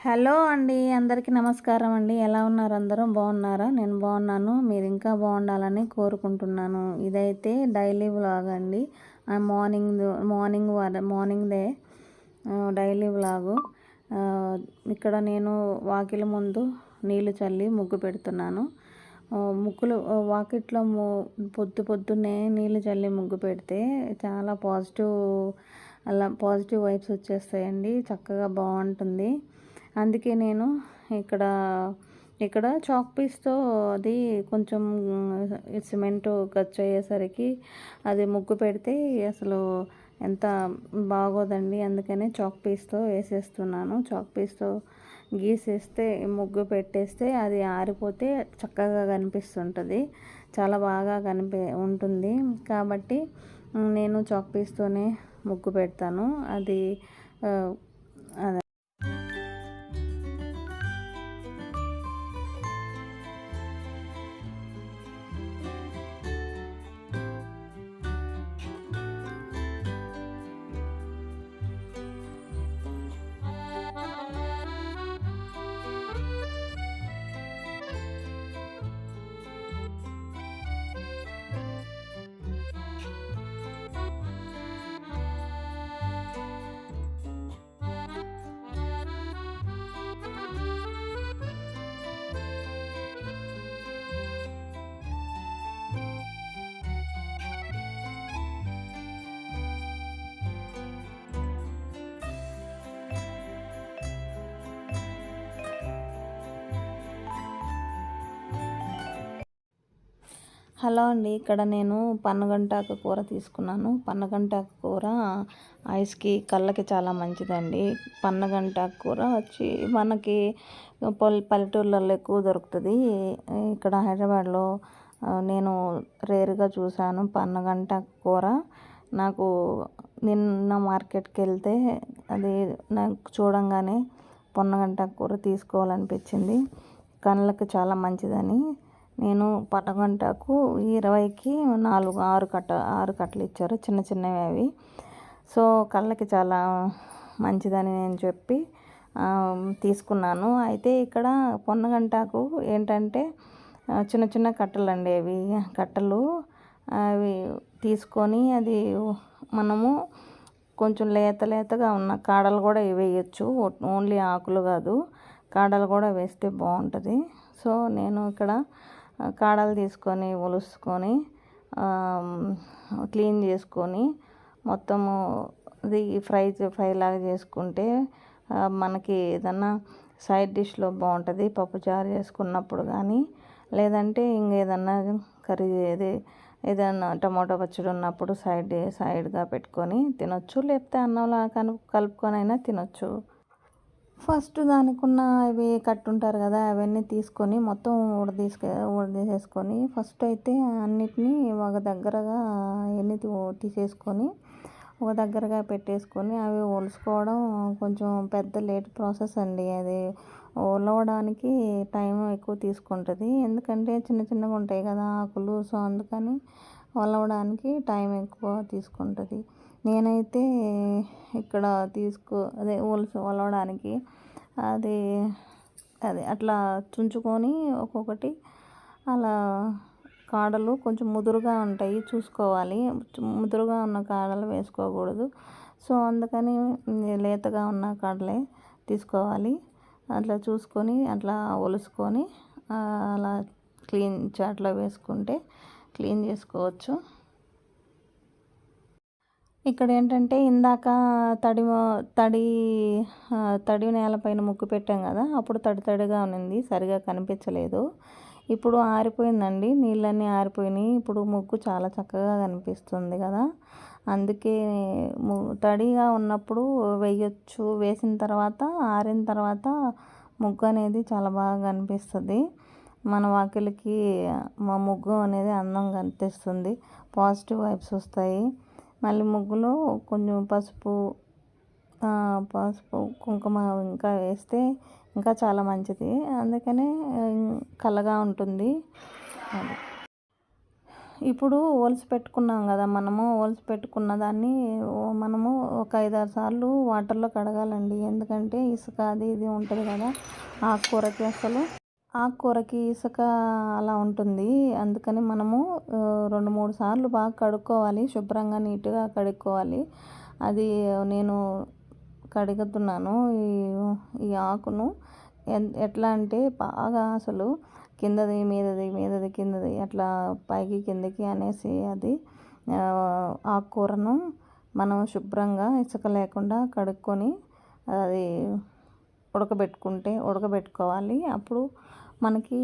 Hello అండి అందరికీ నమస్కారం అండి. ఎలా ఉన్నారు? అందరూ బాగున్నారా? నేను బాగున్నాను. మీరు ఇంకా బాగుండాలని కోరుకుంటున్నాను. ఇదైతే డైలీ వ్లాగ్ అండి. మార్నింగ్ మార్నింగ్ మార్నింగ్దే డైలీ వ్లాగు. ఇక్కడ నేను వాకిలి ముందు నీళ్ళు చల్లి ముగ్గు పెడుతున్నాను. ముగ్గులు వాకిట్లో పొద్దు పొద్దున్నే నీళ్ళు చల్లి ముగ్గు పెడితే చాలా పాజిటివ్ అలా పాజిటివ్ వైబ్స్ వచ్చేస్తాయండి. చక్కగా బాగుంటుంది. అందుకే నేను ఇక్కడ ఇక్కడ చాక్ పీస్తో అది కొంచెం సిమెంట్ ఖర్చు అయ్యేసరికి అది ముగ్గు పెడితే అసలు ఎంత బాగోదండి. అందుకనే చాక్ పీస్తో వేసేస్తున్నాను. చాక్ పీస్తో గీసేస్తే ముగ్గు పెట్టేస్తే అది ఆరిపోతే చక్కగా కనిపిస్తుంటుంది. చాలా బాగా కనిపి ఉంటుంది. కాబట్టి నేను చాక్ పీస్తోనే ముగ్గు పెడతాను. అది హలో అండి ఇక్కడ నేను పన్నగంటాకు కూర తీసుకున్నాను. పన్నగంటాకు కూర ఐస్కి కళ్ళకి చాలా మంచిదండి. పన్నగంటాకు కూర వచ్చి మనకి పల్లె పల్లెటూర్లలో ఎక్కువ దొరుకుతుంది. ఇక్కడ హైదరాబాద్లో నేను రేరుగా చూశాను పన్నగంట కూర. నాకు నిన్న మార్కెట్కి వెళ్తే అది నాకు చూడంగానే పొన్నగంట కూర తీసుకోవాలనిపించింది. కళ్ళకి చాలా మంచిదని. నేను పటగంటకు ఇరవైకి నాలుగు ఆరు కట్ట ఆరు కట్టలు ఇచ్చారు. చిన్న చిన్నవి అవి. సో కళ్ళకి చాలా మంచిదని నేను చెప్పి తీసుకున్నాను. అయితే ఇక్కడ పొన్నగంటాకు ఏంటంటే చిన్న చిన్న కట్టలు అండి అవి. కట్టలు అవి తీసుకొని అది మనము కొంచెం లేత లేతగా ఉన్న కాడలు కూడా వేయచ్చు. ఓన్లీ ఆకులు కాదు. కాడలు కూడా వేస్తే బాగుంటుంది. సో నేను ఇక్కడ కాడలు తీసుకొని ఒలుసుకొని క్లీన్ చేసుకొని మొత్తము అది ఫ్రై ఫ్రై లాగా చేసుకుంటే మనకి ఏదన్నా సైడ్ డిష్లో బాగుంటుంది పప్పుచారు చేసుకున్నప్పుడు కానీ లేదంటే ఇంకేదన్నా కర్రీ ఏది ఏదైనా టమాటో పచ్చడి ఉన్నప్పుడు సైడ్ సైడ్గా పెట్టుకొని తినొచ్చు లేకపోతే అన్నంలా కలుపుకొని అయినా తినొచ్చు. ఫస్ట్ దానికున్న అవి కట్టుంటారు కదా అవన్నీ తీసుకొని మొత్తం ఊడదీసుకు ఊడదీసేసుకొని ఫస్ట్ అయితే అన్నిటినీ ఒక దగ్గరగా అవన్నీ తీసేసుకొని ఒక దగ్గరగా పెట్టేసుకొని అవి ఒలుసుకోవడం కొంచెం పెద్ద లేట్ ప్రాసెస్ అండి. అది ఒలవడానికి టైం ఎక్కువ తీసుకుంటుంది. ఎందుకంటే చిన్న చిన్నగా ఉంటాయి కదా ఆకులు సో అందుకని ఒలవడానికి టైం ఎక్కువ తీసుకుంటుంది. నేనైతే ఇక్కడ తీసుకో అదే ఒలుసు వలవడానికి అది అది అట్లా చుంచుకొని ఒక్కొక్కటి అలా కాడలు కొంచెం ముదురుగా ఉంటాయి చూసుకోవాలి. ముదురుగా ఉన్న కాడలు వేసుకోకూడదు. సో అందుకని లేతగా ఉన్న కాడలే తీసుకోవాలి. అట్లా చూసుకొని అట్లా ఒలుసుకొని అలా క్లీన్ చాట్లో వేసుకుంటే క్లీన్ చేసుకోవచ్చు. ఇక్కడ ఏంటంటే ఇందాక తడి తడి తడి నేలపైన ముగ్గు పెట్టాం కదా అప్పుడు తడి తడిగా ఉన్నింది సరిగా కనిపించలేదు. ఇప్పుడు ఆరిపోయిందండి నీళ్ళన్నీ ఆరిపోయినాయి. ఇప్పుడు ముగ్గు చాలా చక్కగా కనిపిస్తుంది కదా. అందుకే తడిగా ఉన్నప్పుడు వేయచ్చు. వేసిన తర్వాత ఆరిన తర్వాత ముగ్గు అనేది చాలా బాగా కనిపిస్తుంది. మన వాకిలికి మా ముగ్గు అనేది అందం కనిపిస్తుంది. పాజిటివ్ వైబ్స్ వస్తాయి. మళ్ళీ ముగ్గులో కొంచెం పసుపు పసుపు కుంకుమ ఇంకా వేస్తే ఇంకా చాలా మంచిది. అందుకనే కలగా ఉంటుంది. ఇప్పుడు ఓల్స్ పెట్టుకున్నాం కదా మనము ఓల్స్ పెట్టుకున్న దాన్ని మనము ఒక ఐదారు సార్లు వాటర్లో కడగాలండి. ఎందుకంటే ఇసుక అది ఇది ఉంటుంది కదా ఆకుకూరకి అసలు. ఆకుకూరకి ఇసుక అలా ఉంటుంది. అందుకని మనము రెండు మూడు సార్లు బాగా కడుక్కోవాలి. శుభ్రంగా నీట్గా కడుక్కోవాలి. అది నేను కడుగుతున్నాను. ఈ ఈ ఆకును ఎట్లా అంటే బాగా అసలు కిందది మీదది మీదది కిందది అట్లా పైకి కిందకి అనేసి అది ఆకుకూరను మనం శుభ్రంగా ఇసుక లేకుండా కడుక్కొని అది ఉడకబెట్టుకుంటే ఉడకబెట్టుకోవాలి. అప్పుడు మనకి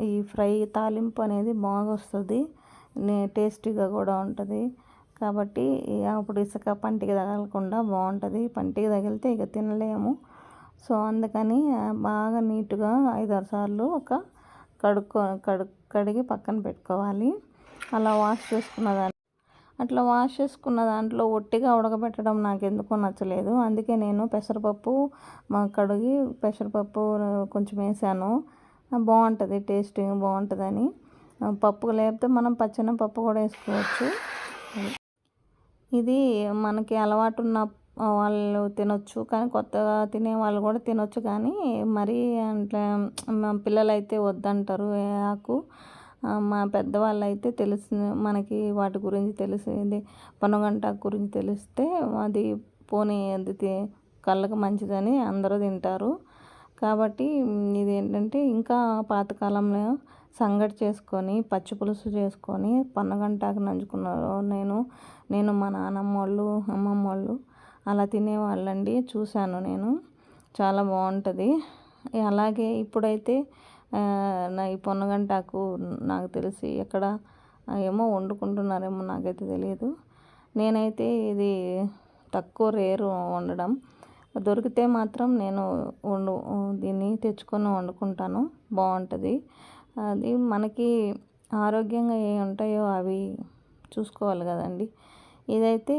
ఈ ఫ్రై తాలింపు అనేది బాగా వస్తుంది నే- టేస్టీగా కూడా ఉంటుంది. కాబట్టి ఇక అప్పుడు ఇసుక పంటికి తగలకుండా బాగుంటుంది. పంటికి తగిలితే ఇక తినలేము. సో అందుకని బాగా నీట్గా ఐదారు సార్లు ఒక కడుక్కో కడు కడిగి పక్కన పెట్టుకోవాలి. అలా వాష్ చేసుకున్న దాన్ని అట్లా వాష్ చేసుకున్న దాంట్లో ఒట్టిగా ఉడకబెట్టడం నాకు ఎందుకో నచ్చలేదు. అందుకే నేను పెసరపప్పు కడిగి పెసరపప్పు కొంచెం వేసాను. బాగుంటుంది టేస్టింగ్ బాగుంటుందని. పప్పు లేకపోతే మనం పచ్చిన పప్పు కూడా వేసుకోవచ్చు. ఇది మనకి అలవాటు ఉన్న వాళ్ళు తినొచ్చు కానీ కొత్తగా తినే వాళ్ళు కూడా తినొచ్చు. కానీ మరీ అట్లా మా పిల్లలైతే వద్దంటారు ఆకు. మా పెద్దవాళ్ళు అయితే తెలుసు మనకి వాటి గురించి తెలిసింది పొనగంట గురించి తెలిస్తే అది పోనీ అది కళ్ళకు మంచిదని అందరూ తింటారు. కాబట్టి ఇది ఏంటంటే ఇంకా పాతకాలంలో సంగటి చేసుకొని పచ్చి పులుసు చేసుకొని పన్నగంటాకు నంచుకున్నారు నేను నేను మా నానమ్మ వాళ్ళు అమ్మమ్మ వాళ్ళు అలా తినేవాళ్ళండి చూశాను నేను. చాలా బాగుంటుంది. అలాగే ఇప్పుడైతే నా ఈ పొన్నగంటాకు నాకు తెలిసి ఎక్కడ ఏమో వండుకుంటున్నారేమో నాకైతే తెలియదు. నేనైతే ఇది తక్కువ రేరు వండడం. దొరికితే మాత్రం నేను వండు దీన్ని తెచ్చుకొని వండుకుంటాను. బాగుంటుంది. అది మనకి ఆరోగ్యంగా ఏ ఉంటాయో అవి చూసుకోవాలి కదండి. ఇదైతే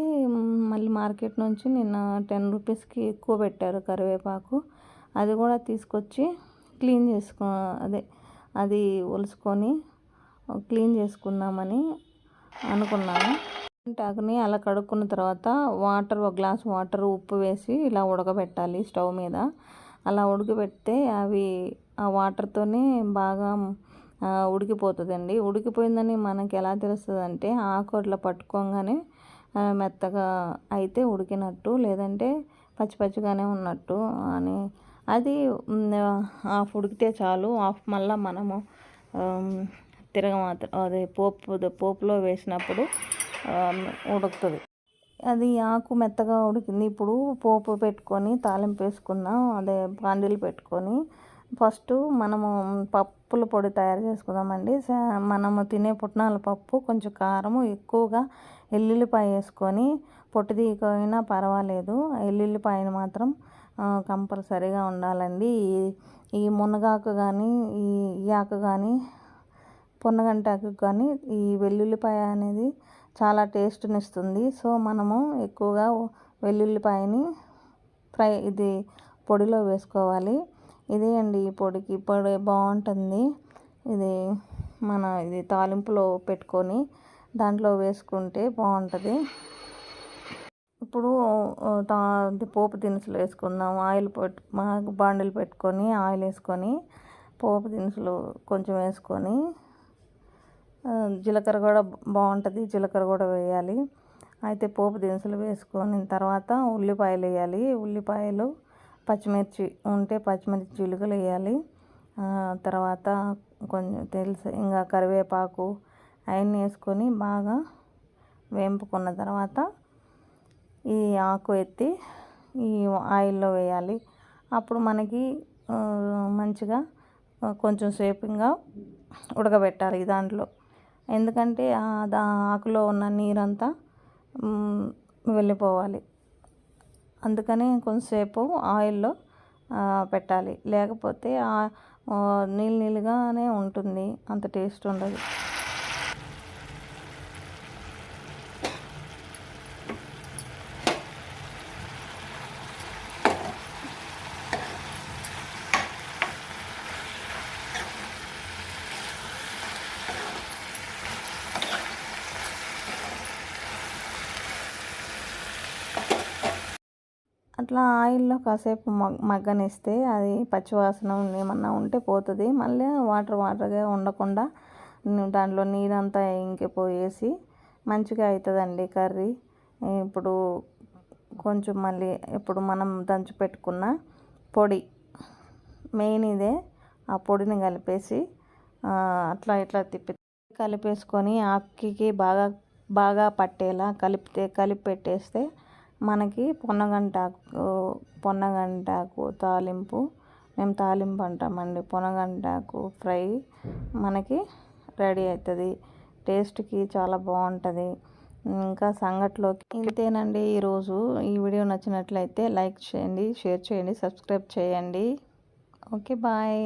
మళ్ళీ మార్కెట్ నుంచి నిన్న టెన్ రూపీస్కి ఎక్కువ పెట్టారు కరివేపాకు. అది కూడా తీసుకొచ్చి క్లీన్ చేసుకో అదే అది ఒలుసుకొని క్లీన్ చేసుకుందామని అనుకున్నాను. టాకుని అలా కడుక్కున్న తర్వాత వాటర్ ఒక గ్లాస్ వాటర్ ఉప్పు వేసి ఇలా ఉడకబెట్టాలి స్టవ్ మీద. అలా ఉడకబెడితే అవి ఆ వాటర్తోనే బాగా ఉడికిపోతుందండి. ఉడికిపోయిందని మనకి ఎలా తెలుస్తుంది అంటే ఆకు అట్లా పట్టుకోగానే మెత్తగా అయితే ఉడికినట్టు లేదంటే పచ్చి పచ్చిగానే ఉన్నట్టు అని అది హాఫ్ ఉడికితే చాలు. హాఫ్ మళ్ళీ మనము తిరగమాత అదే పోపు పోపులో వేసినప్పుడు ఉడుకుతుంది. అది ఆకు మెత్తగా ఉడికింది. ఇప్పుడు పోపు పెట్టుకొని తాలింపు వేసుకుందాం అదే బాండీలు పెట్టుకొని ఫస్ట్ మనము పప్పుల పొడి తయారు చేసుకుందామండి. సా- మనము తినే పుట్నాల పప్పు కొంచెం కారము ఎక్కువగా ఎల్లుల్లిపాయ వేసుకొని పొట్టు తీయకపోయినా పర్వాలేదు. ఎల్లుల్లిపాయను మాత్రం కంపల్సరీగా ఉండాలండి. ఈ ఈ మునగాకు కానీ ఈ ఈ ఆకు కానీ పొన్నగంటాకు కానీ ఈ వెల్లుల్లిపాయ అనేది చాలా టేస్ట్ని ఇస్తుంది సో మనము ఎక్కువగా వెల్లుల్లిపాయని ఫ్రై ఇది పొడిలో వేసుకోవాలి. ఇదే అండి ఈ పొడికి. పొడి బాగుంటుంది. ఇది మన ఇది తాలింపులో పెట్టుకొని దాంట్లో వేసుకుంటే బాగుంటుంది. ఇప్పుడు తా పోపు దినుసులు వేసుకుందాం. ఆయిల్ పెట్టు బాండిల్ పెట్టుకొని ఆయిల్ వేసుకొని పోపు దినుసులు కొంచెం వేసుకొని జీలకర్ర కూడా బాగుంటుంది జీలకర్ర కూడా వేయాలి. అయితే పోపు దినుసులు వేసుకొని తర్వాత ఉల్లిపాయలు వేయాలి. ఉల్లిపాయలు పచ్చిమిర్చి ఉంటే పచ్చిమిర్చి చిలుకలు వేయాలి. తర్వాత కొంచెం తెలుసు ఇంకా కరివేపాకు అవన్నీ వేసుకొని బాగా వేంపుకున్న తర్వాత ఈ ఆకు ఎత్తి ఈ ఆయిల్లో వేయాలి. అప్పుడు మనకి మంచిగా కొంచెం సేపింగ్గా ఉడకబెట్టాలి దాంట్లో. ఎందుకంటే దా ఆకులో ఉన్న నీరంతా వెళ్ళిపోవాలి. అందుకని కొంచెంసేపు ఆయిల్లో పెట్టాలి. లేకపోతే నీళ్ళు నీళ్ళుగానే ఉంటుంది. అంత టేస్ట్ ఉండదు. అట్లా ఆయిల్లో కాసేపు మగ్ మగ్గనిస్తే అది పచ్చివాసన ఏమన్నా ఉంటే పోతుంది. మళ్ళీ వాటర్ వాటర్గా ఉండకుండా దాంట్లో నీరంతా ఇంకిపోయేసి మంచిగా అవుతుందండి కర్రీ. ఇప్పుడు కొంచెం మళ్ళీ ఇప్పుడు మనం దంచి పెట్టుకున్న పొడి మెయిన్ ఇదే ఆ పొడిని కలిపేసి అట్లా ఇట్లా తిప్పి కలిపేసుకొని ఆకుకి బాగా బాగా పట్టేలా కలిపితే కలిపి పెట్టేస్తే మనకి పొన్నగంటాకు పొన్నగంటాకు తాలింపు మేము తాలింపు అంటామండి పొనగంటాకు ఫ్రై మనకి రెడీ అవుతుంది టేస్ట్కి చాలా బాగుంటుంది ఇంకా సంగట్లోకి ఇంతేనండి ఈరోజు ఈ వీడియో నచ్చినట్లయితే లైక్ చేయండి షేర్ చేయండి సబ్స్క్రైబ్ చేయండి. Okay bye.